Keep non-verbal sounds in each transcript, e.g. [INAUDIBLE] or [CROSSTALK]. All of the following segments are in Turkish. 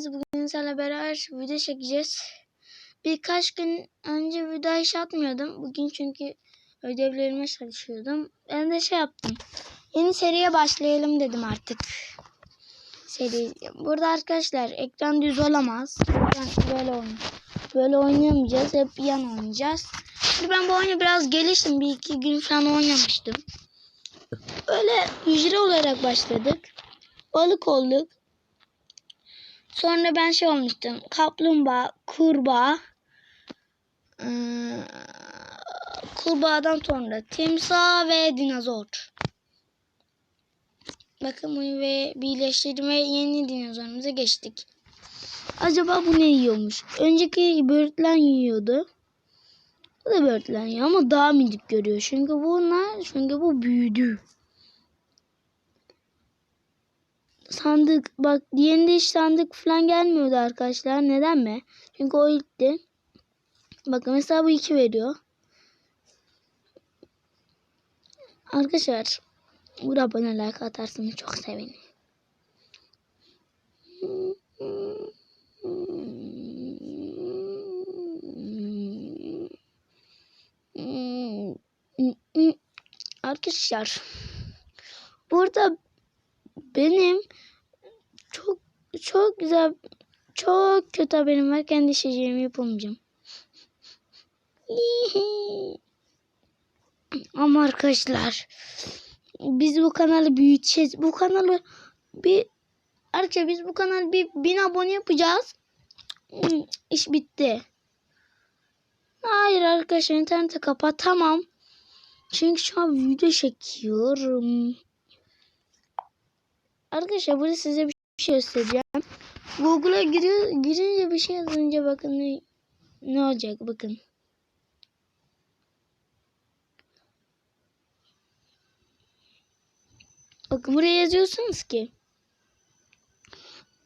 geldiniz. Bugün sizlerle beraber video çekeceğiz. Birkaç gün önce video hiç atmıyordum. Bugün çünkü ödevlerime çalışıyordum. Ben de şey yaptım. Yeni seriye başlayalım dedim artık. Seri. Burada arkadaşlar ekran düz olamaz. Ekran böyle oynuyor. Böyle oynayamayacağız. Hep yan oynayacağız. Şimdi ben bu oyunu biraz geliştim. Bir iki gün falan oynamıştım. Böyle hücre olarak başladık. Balık olduk. Sonra ben şey olmuştum. Kaplumbağa, kurbağa. Ee, kurbağadan sonra timsah ve dinozor. Bakın bunu ve birleştirdim ve yeni dinozorumuza geçtik. Acaba bu ne yiyormuş? Önceki böğürtlen yiyordu. Bu da böğürtlen yiyor ama daha minik görüyor. Çünkü bunlar, çünkü bu büyüdü. Sandık bak diğerinde hiç sandık falan gelmiyordu arkadaşlar. Neden mi? Çünkü o ilkti. Bakın mesela bu 2 veriyor. Arkadaşlar bu abone like atarsanız çok sevinirim. Arkadaşlar burada benim çok çok güzel çok kötü haberim var. Kendi içeceğimi yapamayacağım. [LAUGHS] Ama arkadaşlar biz bu kanalı büyüteceğiz. Bu kanalı bir arkadaşlar biz bu kanalı bir bin abone yapacağız. [CLEARS THROAT] İş bitti. Hayır arkadaşlar interneti kapatamam. Çünkü şu an video çekiyorum. Arkadaşlar burada size bir şey göstereceğim. Google'a giriyor, girince bir şey yazınca bakın ne, ne olacak bakın. Bakın buraya yazıyorsunuz ki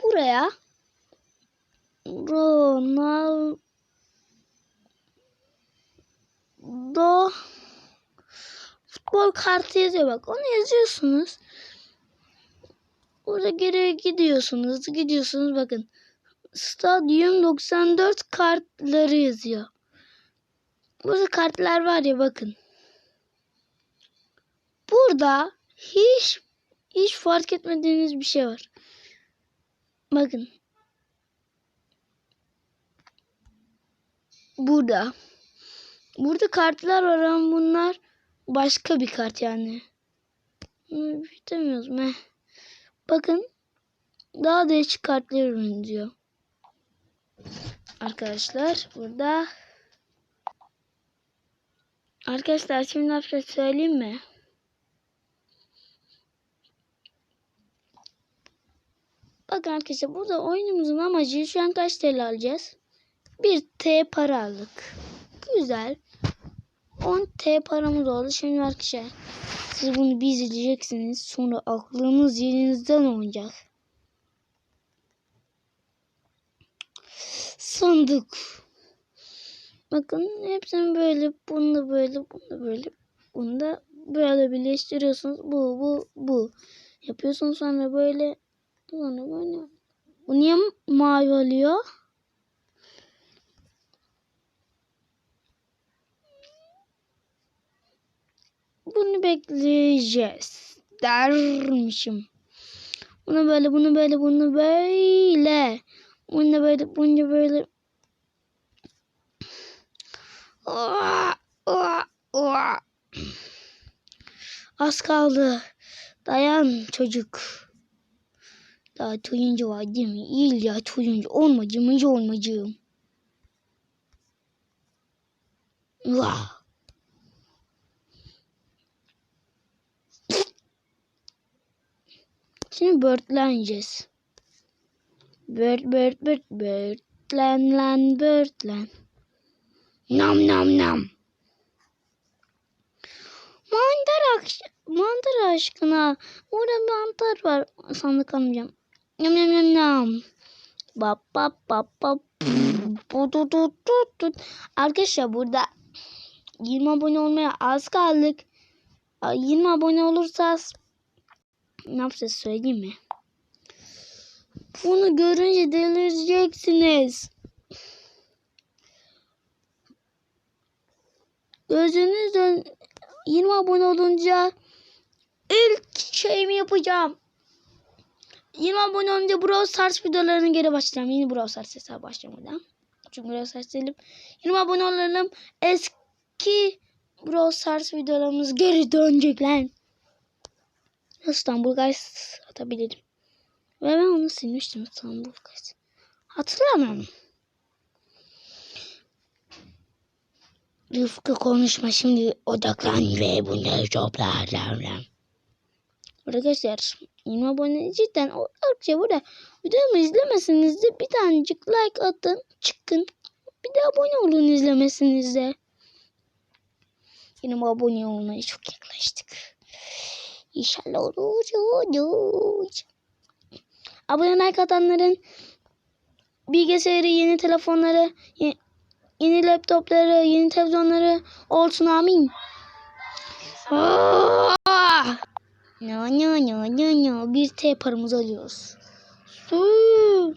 buraya Ronaldo futbol kartı yazıyor bak onu yazıyorsunuz. Burada geri gidiyorsunuz. Gidiyorsunuz bakın. Stadyum 94 kartları yazıyor. Burada kartlar var ya bakın. Burada hiç hiç fark etmediğiniz bir şey var. Bakın. Burada. Burada kartlar var ama bunlar başka bir kart yani. Bitemiyoruz meh. Bakın daha değişik kartlar benziyor. Arkadaşlar burada Arkadaşlar şimdi ne yapacağız söyleyeyim mi? Bakın arkadaşlar burada oyunumuzun amacı şu an kaç TL alacağız? 1 T para aldık. Güzel. 10 T paramız oldu. Şimdi arkadaşlar siz bunu bir izleyeceksiniz. Sonra aklınız yerinizden olacak. Sandık. Bakın hepsini böyle, bunu da böyle, bunu da böyle, bunu da böyle birleştiriyorsunuz. Bu, bu, bu. Yapıyorsunuz sonra böyle, sonra böyle. Bu niye mavi oluyor? Bunu bekleyeceğiz dermişim. Bunu böyle, bunu böyle, bunu böyle. Bunu böyle, bunu böyle. Oha. Az kaldı. Dayan çocuk. Daha tuyuncu var değil mi? İyi ya tuyuncu. Olmacım, olmacım. Vah. Şimdi börtleneceğiz. Bört bört bört börtlen lan börtlen. Nam nam nam. Mantar, aş mantar aşkına. Orada mantar var. Sandık almayacağım. Nam nam nam nam. Bap bap bap bap. Arkadaşlar burada 20 abone olmaya az kaldık. 20 abone olursa ne yapacağız söyleyeyim mi? Bunu görünce delireceksiniz. Gözünüzden 20 abone olunca ilk şeyimi yapacağım. 20 abone olunca Brawl Stars videolarını geri başlayacağım. Yeni Brawl Stars hesabı başlamadan. Çünkü Brawl Stars değilim. 20 abone olalım. Eski Brawl Stars videolarımız geri dönecek lan. İstanbul Guys atabilirim. Ve ben onu silmiştim İstanbul Guys. Hatırlamıyorum. Rıfkı konuşma şimdi odaklan ve bunları topla. Arkadaşlar 20 abone cidden oldukça burada videomu izlemeseniz de bir tanecik like atın çıkın. Bir de abone olun izlemesiniz de. 20 abone olmaya çok yaklaştık. İnşallah olur. Abone like atanların bilgisayarı, yeni telefonları, yeni, yeni laptopları, yeni televizyonları olsun amin. No no no no no. Bir T paramızı alıyoruz. Su.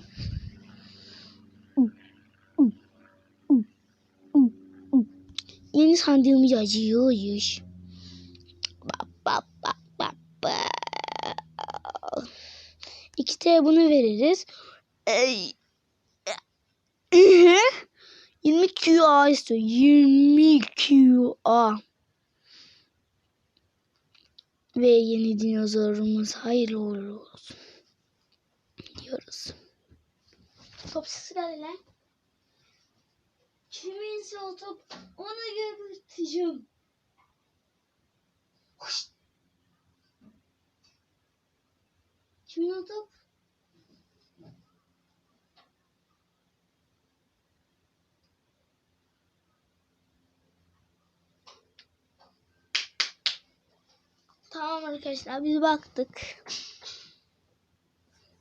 Yeni sandığımız acıyoruz. Bap 2T bunu veririz. Ee, 20 QA istiyor. 20 QA. Ve yeni dinozorumuz hayırlı olsun. Diyoruz. Top sesi geldi lan. Kiminse o top onu götüreceğim. Top? Tamam arkadaşlar biz baktık.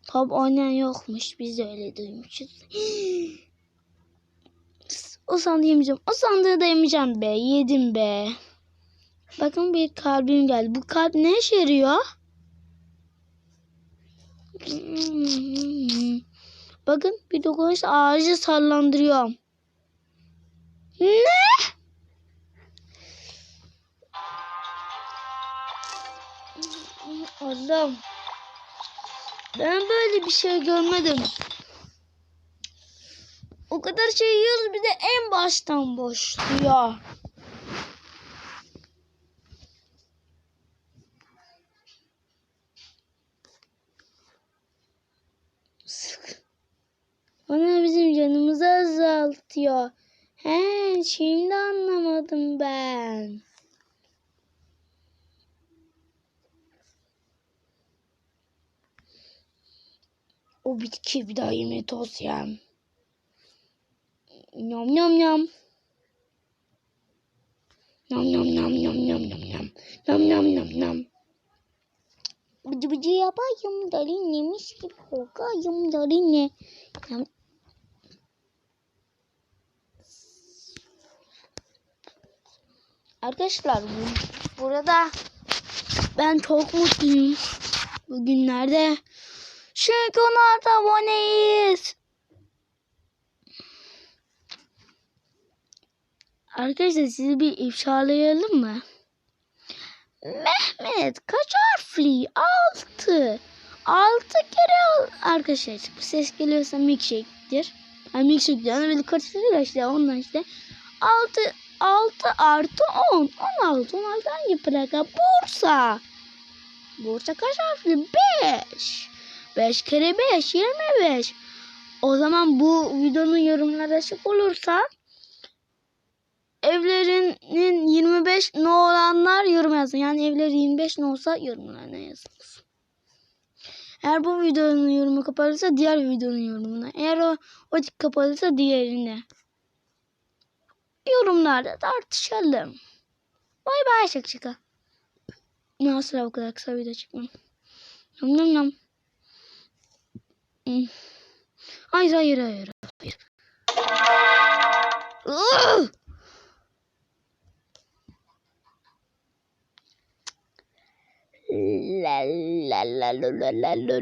Top oynayan yokmuş. Biz öyle duymuşuz. [GASPS] o sandığı yemeyeceğim. O sandığı da yemeyeceğim be. Yedim be. Bakın bir kalbim geldi. Bu kalp ne işe yarıyor? Bakın bir dokunuş ağacı sallandırıyorum. Ne? Allah'ım. Ben böyle bir şey görmedim. O kadar şey yiyoruz bir de en baştan boşluyor. Sık. Azaltıyor. He, şimdi anlamadım ben. O bitki bir daha yemeye toz yem. Nyam nyam nyam. Nyam nyam nyam nyam nyam nyam nyam. Nyam nyam nyam nyam. Bıcı bıcı yapayım dalinlemiş gibi kokayım dalinle. Nyam. Arkadaşlar bu, burada ben çok mutluyum bugünlerde. Çünkü onlarda aboneyiz. Arkadaşlar sizi bir ifşalayalım mı? Mehmet kaç harfli? Altı. Altı kere arkadaşlar bu ses geliyorsa milkshake'dir. Yani milkshake diyor. Onu böyle karıştırıyor işte ondan işte. Altı, altı artı on. On altı. On altı hangi plaka? Bursa. Bursa kaç harfli? Beş. 5 kere 5 25. O zaman bu videonun yorumları açık olursa evlerinin 25 ne olanlar yorum yazın. Yani evleri 25 ne olsa yorumlarına yazınız. Eğer bu videonun yorumu kapalıysa diğer videonun yorumuna. Eğer o, o kapalıysa diğerine. Yorumlarda tartışalım. Bay bay şaka şaka. Nasıl bu kadar kısa video çıkmam. Nam nam nam. Hayır hayır hayır. hayır. La la la la la la la.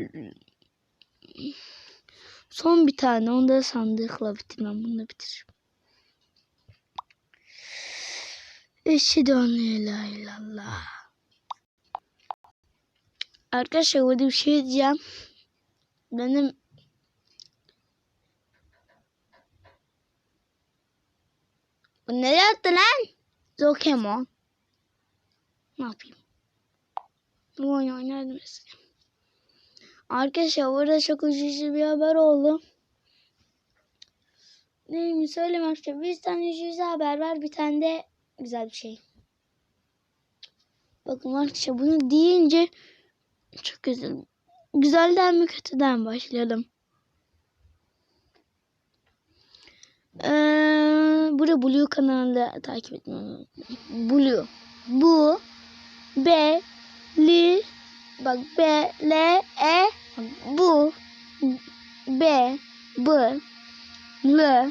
Son bir tane. Onu da sandıkla bitirmem. Bunu da bitiririm. Eşhedü en la illallah. Arkadaşlar burada bir şey diyeceğim. Benim Bu ne yaptı lan? Zokemon. Ne yapayım? Bu oyunu oynardım eskiden. Arkadaşlar burada çok üzücü bir haber oldu. Neyimi söylemek istiyorum. Bir tane üzücü haber var. Bir tane de güzel bir şey. Bakın arkadaşlar bunu deyince çok üzüldüm. Güzelden mi kötüden başlayalım. Ee, burada Blue kanalında takip unutmayın. Blue. Bu. B. Li. Bak B. L. E. Bu. B. B. L.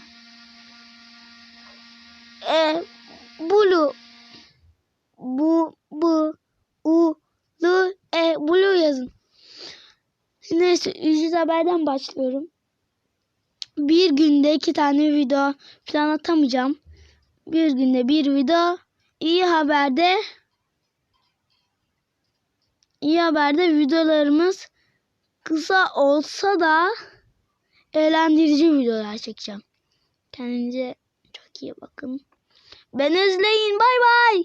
E. Blue. Bu. Bu. U. L. E. Blue yazın. Neyse ücret haberden başlıyorum. Bir günde iki tane video falan atamayacağım. Bir günde bir video. İyi haberde iyi haberde videolarımız kısa olsa da eğlendirici videolar çekeceğim. Kendinize çok iyi bakın. Ben izleyin. Bay bay.